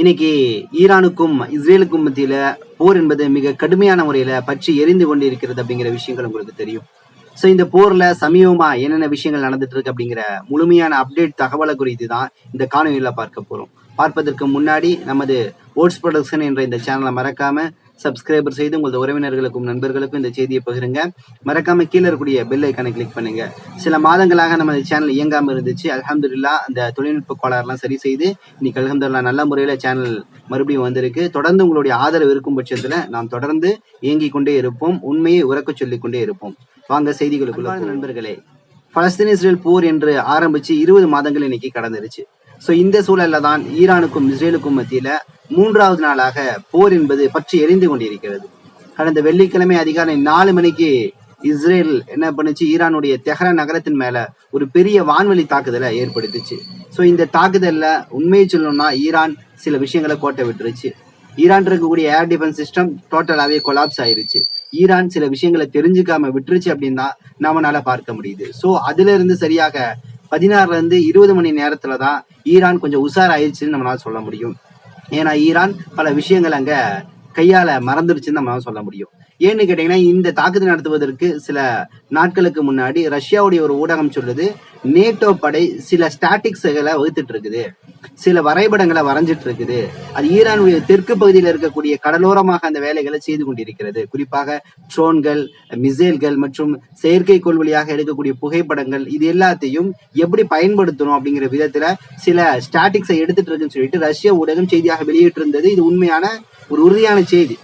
இன்னைக்கு ஈரானுக்கும் இஸ்ரேலுக்கும் மத்தியில போர் என்பது மிக கடுமையான முறையில பற்றி எரிந்து கொண்டு இருக்கிறது அப்படிங்கிற விஷயங்கள் உங்களுக்கு தெரியும். ஸோ இந்த போர்ல சமீபமா என்னென்ன விஷயங்கள் நடந்துட்டு இருக்கு அப்படிங்கிற முழுமையான அப்டேட் தகவலை குறித்து தான் இந்த காணொலியில பார்க்க போறோம். பார்ப்பதற்கு முன்னாடி நமது ஓட்ஸ் ப்ரொடக்ஷன் என்ற இந்த சேனலை மறக்காம சப்ஸ்கிரைபர் செய்து உங்களது உறவினர்களுக்கும் நண்பர்களுக்கும் இந்த செய்தியை பகிருங்க. மறக்காம கீழே இருக்கக்கூடிய பெல் ஐக்கானை கிளிக் பண்ணுங்க. சில மாதங்களாக நமது சேனல் இயங்காம இருந்துச்சு. அல்ஹம்துலில்லா அந்த தொழில்நுட்ப கோளாறுலாம் சரி செய்து இன்னைக்கு அல்ஹம்துலில்லா நல்ல முறையில சேனல் மறுபடியும் வந்திருக்கு. தொடர்ந்து உங்களுடைய ஆதரவு இருக்கும் பட்சத்துல நாம் தொடர்ந்து இயங்கிக் கொண்டே இருப்போம். உண்மையை உறக்கச் சொல்லிக் கொண்டே இருப்போம். வாங்க செய்திகளுக்குள்ள. நண்பர்களே. பலஸ்தீன் இஸ்ரேல் போர் என்று ஆரம்பிச்சு இருபது மாதங்கள் இன்னைக்கு கடந்துருச்சு. சோ இந்த சூழல்ல தான் ஈரானுக்கும் இஸ்ரேலுக்கும் மத்தியில மூன்றாவது நாளாக போர் என்பது பற்றி எரிந்து கொண்டிருக்கிறது. கடந்த வெள்ளிக்கிழமை அதிகாலை நாலு மணிக்கு இஸ்ரேல் என்ன பண்ணுச்சு? ஈரானுடைய தெஹ்ரான் நகரத்தின் மேல ஒரு பெரிய வான்வெளி தாக்குதலை ஏற்படுத்துச்சு. ஸோ இந்த தாக்குதல்ல உண்மையை சொல்லணும்னா ஈரான் சில விஷயங்களை கோட்டை விட்டுருச்சு. ஈரான் இருக்கக்கூடிய ஏர் டிஃபென்ஸ் சிஸ்டம் டோட்டலாகவே கொலாப்ஸ் ஆயிருச்சு. ஈரான் சில விஷயங்களை தெரிஞ்சுக்காம விட்டுருச்சு அப்படின்னா நம்மளால பார்க்க முடியுது. ஸோ அதுல இருந்து சரியாக பதினாறுல இருந்து இருபது மணி நேரத்துல தான் ஈரான் கொஞ்சம் உஷார் ஆயிடுச்சுன்னு நம்மளால சொல்ல முடியும். ஏன்னா ஈரான் பல விஷயங்கள் அங்க கையால மறந்துடுச்சுன்னு நம்ம சொல்ல முடியும். ஏன்னு கேட்டீங்கன்னா இந்த தாக்குதல் நடத்துவதற்கு சில நாட்களுக்கு முன்னாடி ரஷ்யாவுடைய ஒரு ஊடகம் சொல்லுது நேட்டோ படை சில ஸ்டாட்டிக்ஸ்களை வகுத்துட்டு இருக்குது. சில வரைபடங்களை வரைஞ்சிட்டு இருக்குது. அது ஈரானுடைய தெற்கு பகுதியில் இருக்கக்கூடிய கடலோரமாக அந்த வேலைகளை செய்து கொண்டிருக்கிறது. குறிப்பாக ட்ரோன்கள் மிசைல்கள் மற்றும் செயற்கைக்கோள் வழியாக எடுக்கக்கூடிய புகைப்படங்கள் இது எல்லாத்தையும் எப்படி பயன்படுத்தணும் அப்படிங்கிற விதத்துல சில ஸ்டாட்டிக்ஸை எடுத்துட்டு இருக்குன்னு சொல்லிட்டு ரஷ்ய ஊடகம் செய்தியாக வெளியிட்டு இருந்தது இது உண்மையான ஒரு உறுதியான செய்தி.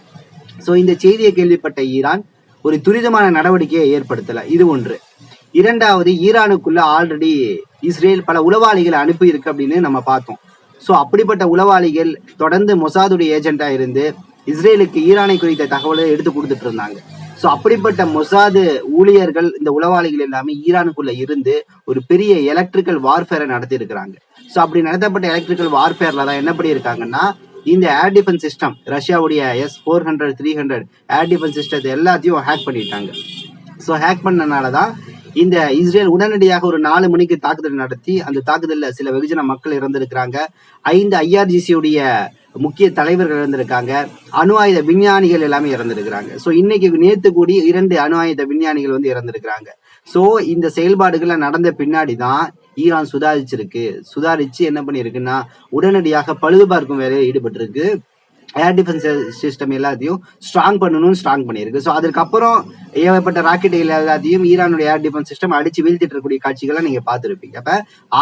ஸோ இந்த செய்தியை கேள்விப்பட்ட ஈரான் ஒரு துரிதமான நடவடிக்கையை ஏற்படுத்தலை. இது ஒன்று. இரண்டாவது ஈரானுக்குள்ள ஆல்ரெடி இஸ்ரேல் பல உளவாளிகளை அனுப்பி இருக்கு அப்படின்னு நம்ம பார்த்தோம். ஸோ அப்படிப்பட்ட உளவாளிகள் தொடர்ந்து மொசாதுடைய ஏஜென்டா இருந்து இஸ்ரேலுக்கு ஈரானை குறித்த தகவலை எடுத்து கொடுத்துட்டு இருந்தாங்க. ஸோ அப்படிப்பட்ட மொசாது ஊழியர்கள் இந்த உளவாளிகள் எல்லாமே ஈரானுக்குள்ள இருந்து ஒரு பெரிய எலக்ட்ரிக்கல் வார்ஃபேரை நடத்தி இருக்கிறாங்க ஸோ அப்படி நடத்தப்பட்ட எலக்ட்ரிக்கல் வார்ஃபேர்ல தான் என்ன பண்ணியிருக்காங்கன்னா இந்த ஏர் டிஃபென்ஸ் சிஸ்டம் ரஷ்யாவுடைய S four hundred three hundred air defence சிஸ்டத்தை எல்லாத்தையும் ஹேக் பண்ணிட்டாங்க. ஸோ ஹேக் பண்ணனால தான் இந்த இஸ்ரேல் உடனடியாக ஒரு நாலு மணிக்கு தாக்குதல் நடத்தி அந்த தாக்குதலில் சில வெகுஜன மக்கள் இறந்திருக்கிறாங்க. ஐந்து ஐஆர்ஜிசியுடைய முக்கிய தலைவர்கள் இறந்திருக்காங்க. அணு ஆயுத விஞ்ஞானிகள் எல்லாமே இறந்திருக்கிறாங்க. ஸோ இன்னைக்கு நேத்து கூடி இரண்டு அணு ஆயுத விஞ்ஞானிகள் வந்து இறந்திருக்கிறாங்க. ஸோ இந்த செயல்பாடுகள்லாம் நடந்த பின்னாடி தான் ஈரான் சுதாரிச்சிருக்கு. சுதாரிச்சு என்ன பண்ணியிருக்குன்னா உடனடியாக பழுது பார்க்கும் வேலையில் ஈடுபட்டிருக்கு. ஏர் டிஃபென்ஸ் சிஸ்டம் எல்லாத்தையும் ஸ்ட்ராங் பண்ணணும்னு ஸ்ட்ராங் பண்ணியிருக்கு. ஸோ அதுக்கப்புறம் ஏவப்பட்ட ராக்கெட் எல்லாத்தையும் ஈரானுடைய ஏர் டிஃபென்ஸ் சிஸ்டம் அடிச்சு வீழ்த்திட்டு இருக்கக்கூடிய காட்சிகளை நீங்க பார்த்துருப்பீங்க. அப்ப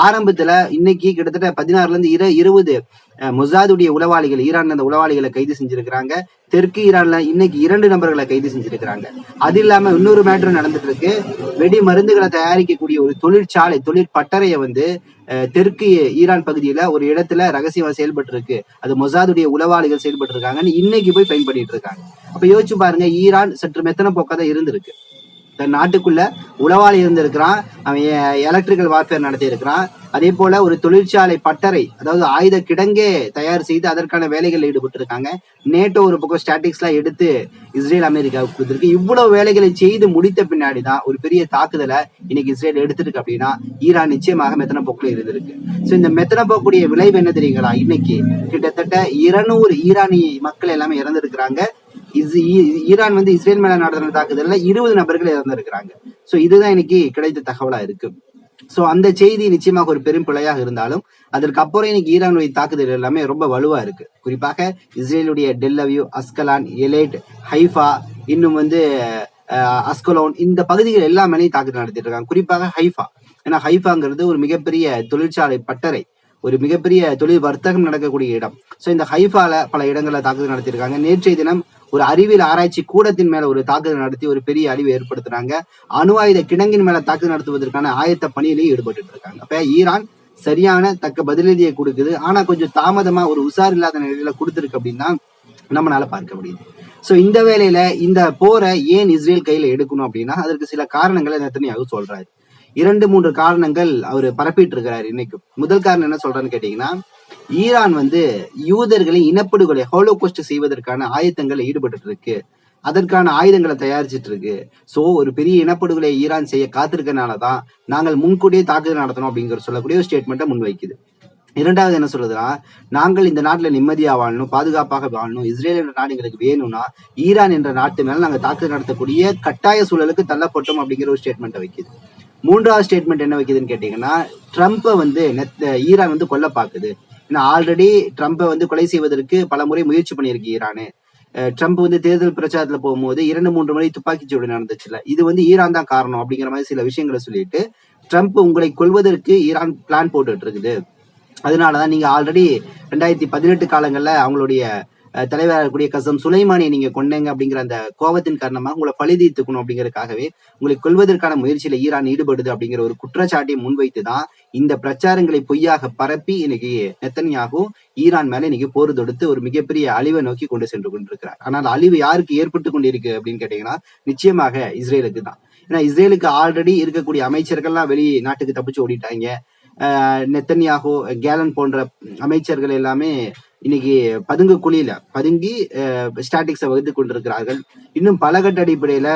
ஆரம்பத்துல இன்னைக்கு கிட்டத்தட்ட பதினாறுல இருந்து இரு இருபது அஹ், மொசாதுடைய உளவாளிகள் ஈரான் அந்த உளவாளிகளை கைது செஞ்சிருக்கிறாங்க. தெற்கு ஈரான்ல இன்னைக்கு இரண்டு நபர்களை கைது செஞ்சிருக்கிறாங்க. அது இல்லாம இன்னொரு மேட்ரு நடந்துட்டு இருக்கு வெடி மருந்துகளை தயாரிக்கக்கூடிய ஒரு தொழிற்சாலை தொழிற்பட்டறையை வந்து தெற்கு ஈரான் பகுதியில ஒரு இடத்துல ரகசியமா செயல்பட்டு இருக்கு அது மொசாதுடைய உளவாளிகள் செயல்பட்டு இருக்காங்கன்னு இன்னைக்கு போய் பயன்படுத்திட்டு இருக்காங்க. அப்ப யோசிச்சு பாருங்க ஈரான் சற்று மெத்தன போக்காதான் இருந்திருக்கு. தன் நாட்டுக்குள்ள உளவாளி இருந்திருக்கிறான். அவன் எலக்ட்ரிக்கல் வார்ஃபேர் நடத்தி இருக்கிறான் அதே போல ஒரு தொழிற்சாலை பட்டறை அதாவது ஆயுத கிடங்கே தயார் செய்து அதற்கான வேலைகளில் ஈடுபட்டு இருக்காங்க நேட்டோ ஒரு பக்கம் ஸ்டாட்டிக்ஸ் எல்லாம் எடுத்து இஸ்ரேல் அமெரிக்காவுக்கு கொடுத்துருக்கு. இவ்வளவு வேலைகளை செய்து முடித்த பின்னாடி தான் ஒரு பெரிய தாக்குதலை இன்னைக்கு இஸ்ரேல் எடுத்திருக்கு அப்படின்னா ஈரான் நிச்சயமாக மெத்தன போக்குல இருந்திருக்கு. ஸோ இந்த மெத்தன போக்குடைய விளைவு என்ன தெரியுங்களா? இன்னைக்கு கிட்டத்தட்ட இருநூறு ஈரானி மக்கள் எல்லாமே இறந்திருக்கிறாங்க. இஸ் ஈரான் வந்து இஸ்ரேல் மேல நடந்த தாக்குதல்ல இருபது நபர்கள் இறந்திருக்கிறாங்க. சோ இதுதான் இன்னைக்கு கிடைத்த தகவலா இருக்கு. சோ அந்த செய்தி நிச்சயமாக ஒரு பெரும் பிழையாக இருந்தாலும் அதற்கு அப்புறம் இன்னைக்கு ஈரானுடைய தாக்குதல் எல்லாமே ரொம்ப வலுவா இருக்கு. குறிப்பாக இஸ்ரேலுடைய டெல்லவியூ அஸ்கலான் எலேட் ஹைஃபா இன்னும் வந்து அஸ்கலோன் இந்த பகுதிகள் எல்லாமே தாக்குதல் நடத்திட்டு இருக்காங்க. குறிப்பாக ஹைஃபா. ஏன்னா ஹைஃபாங்கிறது ஒரு மிகப்பெரிய தொழிற்சாலை பட்டறை ஒரு மிகப்பெரிய தொழில் வர்த்தகம் நடக்கக்கூடிய இடம். சோ இந்த ஹைஃபால பல இடங்கள்ல தாக்குதல் நடத்தியிருக்காங்க நேற்றைய தினம் ஒரு அறிவியல் ஆராய்ச்சி கூடத்தின் மேல ஒரு தாக்குதல் நடத்தி ஒரு பெரிய அழிவை ஏற்படுத்துறாங்க. அணு ஆயுத கிடங்கின் மேல தாக்குதல் நடத்துவதற்கான ஆயத்த பணியிலையும் ஈடுபட்டு இருக்காங்க. அப்ப ஈரான் சரியான தக்க பதிலடியை கொடுக்குது. ஆனா கொஞ்சம் தாமதமா ஒரு உஷார் இல்லாத நிலையில கொடுத்துருக்கு அப்படின்னா நம்மளால பார்க்க முடியுது. சோ இந்த வேலையில இந்த போரை ஏன் இஸ்ரேல் கையில எடுக்கணும் அப்படின்னா அதற்கு சில காரணங்களை நெத்தனியாகு சொல்றாரு. இரண்டு மூன்று காரணங்கள் அவர் பரப்பிட்டு இருக்கிறாரு இன்னைக்கும். முதல் காரணம் என்ன சொல்றான்னு கேட்டீங்கன்னா ஈரான் வந்து யூதர்களை இனப்படுகொலை ஹோலோகோஸ்ட் செய்வதற்கான ஆயத்தங்களை ஈடுபட்டு இருக்கு அதற்கான ஆயுதங்களை தயாரிச்சிட்டு இருக்கு சோ ஒரு பெரிய இனப்படுகொலை ஈரான் செய்ய காத்திருக்கனாலதான் நாங்கள் முன்கூட்டியே தாக்குதல் நடத்தணும் அப்படிங்கிற சொல்லக்கூடிய ஒரு ஸ்டேட்மெண்ட்டை முன்வைக்குது. இரண்டாவது என்ன சொல்றதுன்னா நாங்கள் இந்த நாட்டுல நிம்மதியா வாழணும் பாதுகாப்பாக வாழணும் இஸ்ரேல் என்ற நாடு எங்களுக்கு வேணும்னா ஈரான் என்ற நாட்டு மேல நாங்கள் தாக்குதல் நடத்தக்கூடிய கட்டாய சூழலுக்கு தள்ளப்பட்டோம் அப்படிங்கிற ஒரு ஸ்டேட்மெண்ட்டை வைக்குது. மூன்றாவது ஸ்டேட்மெண்ட் என்ன வைக்குதுன்னு கேட்டீங்கன்னா ட்ரம்ப்பை வந்து நெத்த- ஈரான் வந்து கொல்ல பாக்குது ஏன்னா ஆல்ரெடி ட்ரம்ப்பை வந்து கொலை செய்வதற்கு பல முறை முயற்சி பண்ணியிருக்கு ஈரானு ட்ரம்ப் வந்து தேர்தல் பிரச்சாரத்துல போகும்போது இரண்டு மூன்று முறை துப்பாக்கிச்சூடு நடந்துச்சுல. இது வந்து ஈரான் தான் காரணம் அப்படிங்கிற மாதிரி சில விஷயங்களை சொல்லிட்டு ட்ரம்ப் உங்களை கொல்வதற்கு ஈரான் பிளான் போட்டுட்டு இருக்குது. அதனாலதான் நீங்க ஆல்ரெடி ரெண்டாயிரத்தி பதினெட்டு காலங்கள்ல அவங்களுடைய தலைவராக இருக்கக்கூடிய கசம் சுலைமானியை நீங்க கொண்டீங்க அப்படிங்கிற அந்த கோபத்தின் காரணமாக உங்களை பழி தீர்த்துக்கணும் அப்படிங்கறதுக்காகவே உங்களை கொள்வதற்கான முயற்சியில ஈரான் ஈடுபடுது அப்படிங்கிற ஒரு குற்றச்சாட்டை முன்வைத்து தான் இந்த பிரச்சாரங்களை பொய்யாக பரப்பி இன்னைக்கு நெத்தன்யாகும் ஈரான் மேல இன்னைக்கு போர் தொடுத்து ஒரு மிகப்பெரிய அழிவை நோக்கி கொண்டு சென்று கொண்டிருக்கிறார். ஆனால் அழிவு யாருக்கு ஏற்பட்டு கொண்டிருக்கு அப்படின்னு கேட்டீங்கன்னா நிச்சயமாக இஸ்ரேலுக்கு தான். ஏன்னா இஸ்ரேலுக்கு ஆல்ரெடி இருக்கக்கூடிய அமைச்சர்கள்லாம் வெளி நாட்டுக்கு தப்பிச்சு ஓடிட்டாங்க. நெத்தன்யாகோ நெத்தன்யாகு கேலன் போன்ற அமைச்சர்கள் எல்லாமே இன்னைக்கு பதுங்கு குழியில பதுங்கி ஸ்டாட்டிக்ஸை வகுத்து கொண்டிருக்கிறார்கள். இன்னும் பல கட்ட அடிப்படையில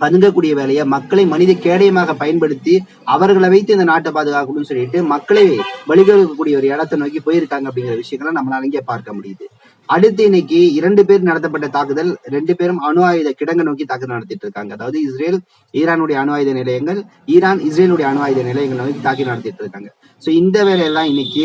பதுங்கக்கூடிய வேலையை மக்களை மனித கேடயமாக பயன்படுத்தி அவர்களை வைத்து இந்த நாட்டை பாதுகாக்கணும்னு சொல்லிட்டு மக்களை வழிகெடுக்கக்கூடிய ஒரு இடத்தை நோக்கி போயிருக்காங்க அப்படிங்கிற விஷயங்களை நம்மளால இங்கே பார்க்க முடியுது. அடுத்து இன்னைக்கு இரண்டு பேர் நடத்தப்பட்ட தாக்குதல் ரெண்டு பேரும் அணு ஆயுத கிடங்க நோக்கி தாக்குதல் நடத்திட்டு இருக்காங்க. அதாவது இஸ்ரேல் ஈரானுடைய அணு ஆயுத நிலையங்கள் ஈரான் இஸ்ரேலுடைய அணு ஆயுத நிலையங்கள் நோக்கி தாக்கி நடத்திட்டு இருக்காங்க. சோ இந்த வேலையெல்லாம் இன்னைக்கு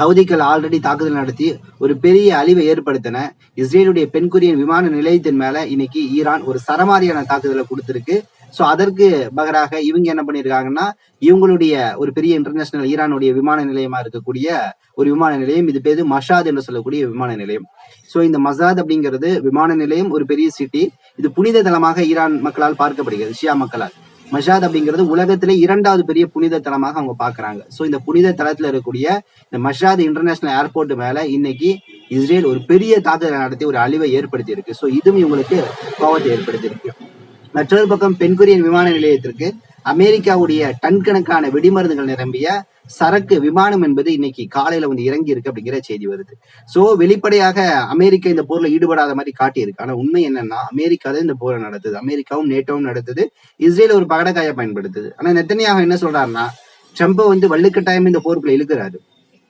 ஹவுதிகள் ஆல்ரெடி தாக்குதல் நடத்தி ஒரு பெரிய அழிவை ஏற்படுத்தின. இஸ்ரேலுடைய பெண்குரியன் விமான நிலையத்தின் மேல இன்னைக்கு ஈரான் ஒரு சரமாரியான தாக்குதலை கொடுத்திருக்கு. ஸோ அதற்கு பகராக இவங்க என்ன பண்ணியிருக்காங்கன்னா இவங்களுடைய ஒரு பெரிய இன்டர்நேஷனல் ஈரானுடைய விமான நிலையமா இருக்கக்கூடிய ஒரு விமான நிலையம். இது பேரு மஷாத் என்று சொல்லக்கூடிய விமான நிலையம். ஸோ இந்த மசாத் அப்படிங்கிறது விமான நிலையம் ஒரு பெரிய சிட்டி இது புனித தலமாக ஈரான் மக்களால் பார்க்கப்படுகிறது ஷியா மக்களால். மஷாத் அப்படிங்கிறது உலகத்திலே இரண்டாவது பெரிய புனித தலமாக அவங்க பாக்குறாங்க சோ இந்த புனித தலத்துல இருக்கக்கூடிய இந்த மஷாத் இன்டர்நேஷனல் ஏர்போர்ட் மேல இன்னைக்கு இஸ்ரேல் ஒரு பெரிய தாக்குதலை நடத்தி ஒரு அழிவை ஏற்படுத்தி இருக்கு சோ இதுவும் இவங்களுக்கு கோபத்தை ஏற்படுத்தி இருக்கு மற்றொரு பக்கம் பெண்குரியன் விமான நிலையத்திற்கு அமெரிக்காவுடைய டன் கணக்கான வெடிமருந்துகள் நிரம்பிய சரக்கு விமானம் என்பது இன்னைக்கு காலையில வந்து இறங்கி இருக்கு அப்படிங்கிற செய்தி வருது. சோ வெளிப்படையாக அமெரிக்கா இந்த போர்ல ஈடுபடாத மாதிரி காட்டியிருக்கு. ஆனா உண்மை என்னன்னா அமெரிக்கா தான் இந்த போரை நடத்துது. அமெரிக்காவும் நேட்டோவும் நடத்துது. இஸ்ரேல் ஒரு பகடக்காய பயன்படுத்துது. ஆனா நெத்தனியாக என்ன சொல்றாருன்னா ட்ரம்ப் வந்து வள்ளுக்கட்டாயம் இந்த போருக்குள்ள இழுக்கிறாரு.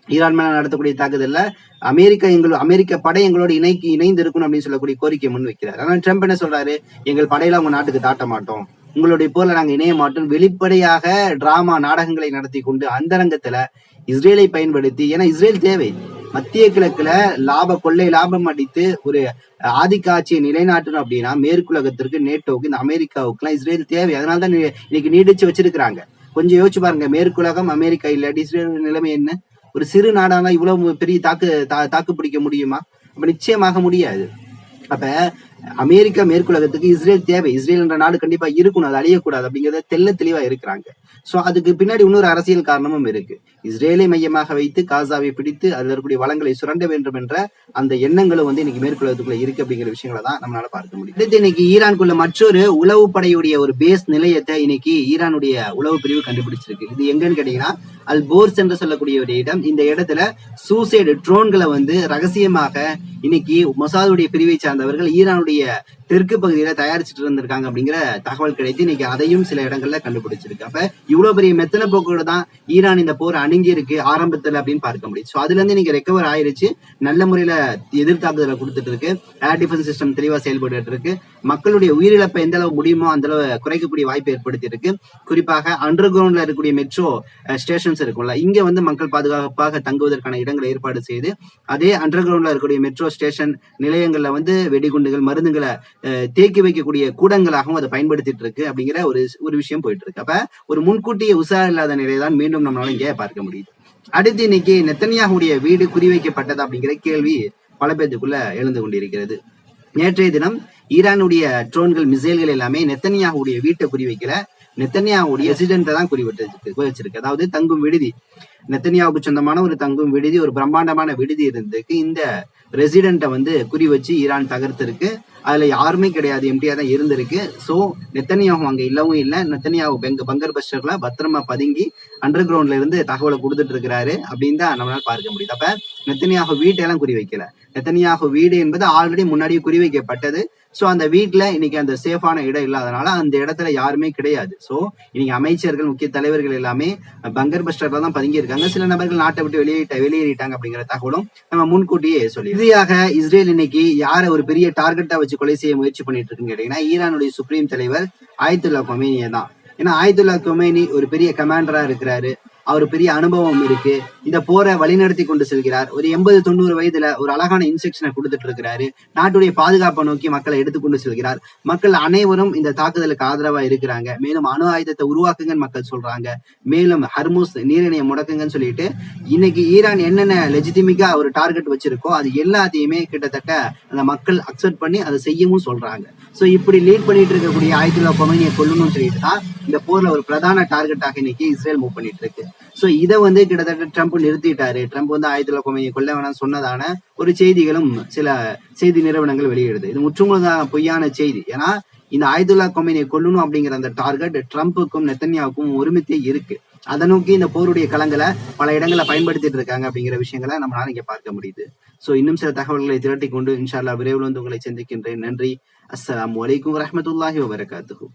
ஈரான் மேல நடத்தக்கூடிய தாக்குதல்ல அமெரிக்கா எங்களோட அமெரிக்க படை எங்களோட இணைக்கு இணைந்து இருக்கணும் அப்படின்னு சொல்லக்கூடிய கோரிக்கை முன் வைக்கிறார் ஆனா ட்ரம்ப் என்ன சொல்றாரு? எங்கள் படையில அவங்க நாட்டுக்கு தாட்ட மாட்டோம். உங்களுடைய போல நாங்க இணைய மாட்டோம். வெளிப்படையாக டிராமா நாடகங்களை நடத்தி கொண்டு அந்தரங்கத்துல இஸ்ரேலை பயன்படுத்தி ஏன்னா இஸ்ரேல் தேவை. மத்திய கிழக்குல லாப கொள்ளை லாபம் அடித்து ஒரு ஆதிக்க ஆட்சியை நிலைநாட்டணும் அப்படின்னா மேற்குலகத்திற்கு நேட்டோவுக்கு இந்த அமெரிக்காவுக்குலாம் இஸ்ரேல் தேவை. அதனால தான் இன்னைக்கு நீடிச்சு வச்சிருக்கிறாங்க. கொஞ்சம் யோசிச்சு பாருங்க மேற்குலகம் அமெரிக்கா இல்லாட்டி இஸ்ரேல் நிலைமை என்ன? ஒரு சிறு நாடானா இவ்வளவு பெரிய தாக்கு தா- தாக்கு பிடிக்க முடியுமா? அப்ப நிச்சயமாக முடியாது. அப்ப அமெரிக்கா மேற்குலகத்துக்கு இஸ்ரேல் தேவை. இஸ்ரேல் என்ற நாடு கண்டிப்பா இருக்கணும். அது அழியக்கூடாது அப்படிங்கறத தெல்ல தெளிவா இருக்கிறாங்க. சோ அதுக்கு பின்னாடி இன்னொரு அரசியல் காரணமும் இருக்கு. இஸ்ரேலை மையமாக வைத்து காசாவை பிடித்து அதுல இருக்கக்கூடிய வளங்களை சுரண்ட வேண்டும் என்ற அந்த எண்ணங்களும் வந்து இன்னைக்கு மேற்குலகத்துக்குள்ள இருக்கு அப்படிங்கிற விஷயங்களை தான் நம்மளால பார்க்க முடியும். அடுத்து இன்னைக்கு ஈரானுக்குள்ள மற்றொரு உளவு படையுடைய ஒரு பேஸ் நிலையத்தை இன்னைக்கு ஈரானுடைய உளவு பிரிவு கண்டுபிடிச்சிருக்கு. இது எங்கன்னு கேட்டீங்கன்னா அல் போர்ஸ் என்று சொல்லக்கூடிய ஒரு இடம். இந்த இடத்துல சூசைடு ட்ரோன்களை வந்து ரகசியமாக இன்னைக்கு மொசாதுடைய பிரிவை சார்ந்தவர்கள் ஈரானுடைய நம்முடைய தெற்கு பகுதியில தயாரிச்சுட்டு இருந்திருக்காங்க அப்படிங்கிற தகவல் கிடைத்து இன்னைக்கு அதையும் சில இடங்கள்ல கண்டுபிடிச்சிருக்கு. அப்ப இவ்வளவு பெரிய மெத்தன போக்கோட தான் ஈரான் இந்த போர் அணுங்கி இருக்கு ஆரம்பத்துல அப்படின்னு பார்க்க முடியும். சோ அதுல இருந்து இன்னைக்கு ரெக்கவர் ஆயிருச்சு. நல்ல முறையில எதிர்த்தாக்குதலை கொடுத்துட்டு இருக்கு. ஏர் டிஃபென்ஸ் சிஸ்டம் தெளிவா செயல்பட்டு இருக்கு. மக்களுடைய உயிரிழப்பை எந்த அளவு முடியுமோ அந்த அளவு குறைக்கக்கூடிய வாய்ப்பு ஏற்படுத்தி இருக்கு. குறிப்பாக அண்டர் கிரவுண்ட்ல இருக்கக்கூடிய மெட்ரோ ஸ்டேஷன்ஸ் இருக்கும்ல இங்க வந்து மக்கள் பாதுகாப்பாக தங்குவதற்கான இடங்களை ஏற்பாடு செய்து அதே அண்டர் கிரவுண்ட்ல இருக்கக்கூடிய மெட்ரோ ஸ்டேஷன் நிலையங்கள்ல வந்து வெடிகுண்டுகள் மருந்துகளை தேக்கி வைக்கக்கூடிய கூடங்களாகவும் அதை பயன்படுத்திட்டு இருக்கு அப்படிங்கிற ஒரு ஒரு விஷயம் போயிட்டு இருக்கு அப்ப ஒரு முன்கூட்டிய உஷார் இல்லாத நிலையை தான் மீண்டும் நம்மளால இங்கே பார்க்க முடியுது. அடுத்து இன்னைக்கு நெத்தனியாவுடைய வீடு குறிவைக்கப்பட்டது அப்படிங்கிற கேள்வி பல பேத்துக்குள்ள எழுந்து கொண்டிருக்கிறது. நேற்றைய தினம் ஈரானுடைய ட்ரோன்கள் மிசைல்கள் எல்லாமே நெத்தனியாவுடைய வீட்டை குறிவைக்கல. நெத்தனியாவுடைய ரெசிடென்ட்டை தான் குறிவிட்டு வச்சிருக்கு அதாவது தங்கும் விடுதி. நெத்தனியாவுக்கு சொந்தமான ஒரு தங்கும் விடுதி ஒரு பிரம்மாண்டமான விடுதி இருந்திருக்கு இந்த ரெசிடென்ட்டை வந்து குறி வச்சு ஈரான் தகர்த்திருக்கு. அதுல யாருமே கிடையாது. எம்டியா தான் இருந்திருக்கு. சோ நெத்தனியாவும் அங்க இல்லவும் இல்ல. நெத்தனியாவு பெங்க பங்கர் பஸ்டர்ல பத்திரமா பதுங்கி அண்டர் கிரவுண்ட்ல இருந்து தகவலை கொடுத்துட்டு இருக்கிறாரு அப்படின்னு தான் நம்மளால பார்க்க முடியுது. அப்ப நெத்தனியாக வீட்டையெல்லாம் குறி வைக்கல. நெத்தனியாக வீடு என்பது ஆல்ரெடி முன்னாடியே குறி வைக்கப்பட்டது. சோ அந்த வீட்டில் இன்னைக்கு அந்த சேஃபான இடம் இல்லாதனால அந்த இடத்துல யாருமே கிடையாது. சோ இன்னைக்கு அமைச்சர்கள் முக்கிய தலைவர்கள் எல்லாமே பங்கர் பஸ்டர்ல தான் பதுங்கி இருக்காங்க. சில நபர்கள் நாட்டை விட்டு வெளியேட்ட வெளியேறிட்டாங்க அப்படிங்கிற தகவலும் நம்ம முன்கூட்டியே சொல்லி இறுதியாக இஸ்ரேல் இன்னைக்கு யார ஒரு பெரிய டார்கெட்டா வச்சு கொலை செய்ய முயற்சி பண்ணிட்டு இருக்குன்னு கேட்டீங்கன்னா ஈரானுடைய சுப்ரீம் தலைவர் ஆயத்துல்லா கொமேனியை தான் ஏன்னா ஆயத்துல்லா கொமேனி ஒரு பெரிய கமாண்டரா இருக்கிறாரு. அவர் பெரிய அனுபவம் இருக்கு. இந்த போரை வழிநடத்தி கொண்டு செல்கிறார். ஒரு எண்பது தொண்ணூறு வயதுல ஒரு அழகான இன்ஸ்ட்ரக்ஷனை கொடுத்துட்டு இருக்கிறாரு நாட்டுடைய பாதுகாப்பை நோக்கி மக்களை எடுத்துக்கொண்டு செல்கிறார். மக்கள் அனைவரும் இந்த தாக்குதலுக்கு ஆதரவா இருக்கிறாங்க. மேலும் அணு ஆயுதத்தை உருவாக்குங்கன்னு மக்கள் சொல்றாங்க. மேலும் ஹர்மூஸ் நீரிணையை முடக்குங்கன்னு சொல்லிட்டு இன்னைக்கு ஈரான் என்னென்ன லெஜிட்டிமிக்கா ஒரு டார்கெட் வச்சிருக்கோ அது எல்லாத்தையுமே கிட்டத்தட்ட அந்த மக்கள் அக்செப்ட் பண்ணி அதை செய்யவும் சொல்றாங்க. சோ இப்படி லீட் பண்ணிட்டு இருக்கக்கூடிய ஆயுதுல்லா கொமேனியை கொல்லணும்னு சொல்லிட்டு தான் இந்த போர்ல ஒரு பிரதான டார்கெட்டாக இன்னைக்கு இஸ்ரேல் மூவ் பண்ணிட்டு இருக்கு. சோ இதை வந்து கிட்டத்தட்ட ட்ரம்ப் நிறுத்திட்டாரு. ட்ரம்ப் வந்து ஆயிரத்தி தொள்ளாயிரத்தி கொல்ல வேணாம் சொன்னதான ஒரு செய்திகளும் சில செய்தி நிறுவனங்கள் வெளியிடுது. இது முற்றுமுழுதாக பொய்யான செய்தி. ஏன்னா இந்த ஆயுத கொமையை கொல்லணும் அப்படிங்கிற அந்த டார்கெட் ட்ரம்ப்புக்கும் நெத்தன்யாவுக்கும் ஒருமித்தே இருக்கு. அதை நோக்கி இந்த போருடைய களங்களை பல இடங்களை பயன்படுத்திட்டு இருக்காங்க அப்படிங்கிற விஷயங்களை நம்மளால இங்க பார்க்க முடியுது. சோ இன்னும் சில தகவல்களை திரட்டி கொண்டு இன்ஷால்லா விரைவில் வந்து உங்களை சந்திக்கின்றேன். நன்றி. அஸ்லாம் வலைக்கும் வரஹ்மத்துல்லாஹி வபரகாத்துஹு.